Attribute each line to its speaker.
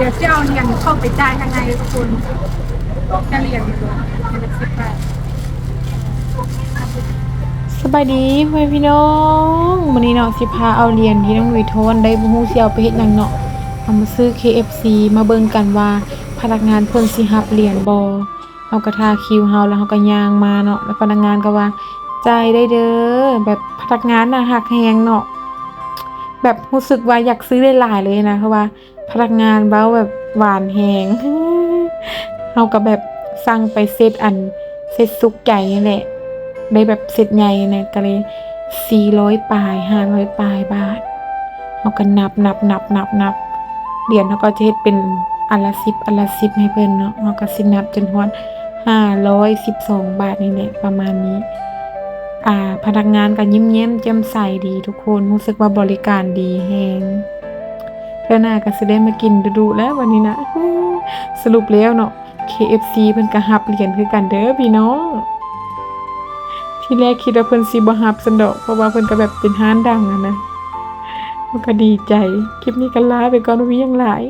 Speaker 1: เดี๋ยวเจะเอาเหรียญเข้าไปจ่ายข้างในทุกคนจะเหรียญอยู่เหรียญละสิบาท
Speaker 2: สบายดีพ่อแม่พี่น้องวันนี้เนาะสิพาเอาเหรียญที่น้องหลุยโทนได้บ่ฮู้สิเอาไปเฮ็ดหยังเนาะเอามาซื้อ KFC มาเบิ่งกันว่า พนักงานเพิ่นสิรับเหรียญบ่เฮาก็ทาคิวเฮาแล้วเฮาก็ย่างมาเนาะแล้วพนักงานก็ว่าจ่ายได้เด้อแบบพนักงานน่ะฮักแฮงเนาะ แบบรู้สึกว่าอยากซื้อหลายๆเลยนะเพราะว่า พนักงานเว้าแบบหวานแฮงเฮาก็แบบสั่งไปเซตอันเซตซุกใหญ่นี่แหละได้แบบเซตใหญ่เนี่ยก็เลยสี่ร้อยปลายห้าร้อยปลายบาทเขาก็นับนับนับนับนับเหรียญเขาก็จะเฮ็ดเป็นอันละสิบอันละสิบให้เพิ่นเนาะเขาก็สินับจนฮอดห้าร้อยสิบสองบาทนี่แหละประมาณนี้ พนักงานก็ยิ้มแย้มแจ่มใสดีทุกคนรู้สึกว่าบริการดีแฮงเพื่อหน้าก็สิได้มากินดูๆแล้ววันนี้นะสรุปแล้วเนาะ KFC เพิ่นก็หับเหรียญคือกันเด้อพี่น้องที่แรกคิดว่าเพิ่นสิบ่ฮับสันดอกเพราะว่าเพิ่นก็แบบเป็นห้านดังอะนะมันก็ดีใจ คลิปนี้ก็ลาไปก่อนว่ามีหยังหลาย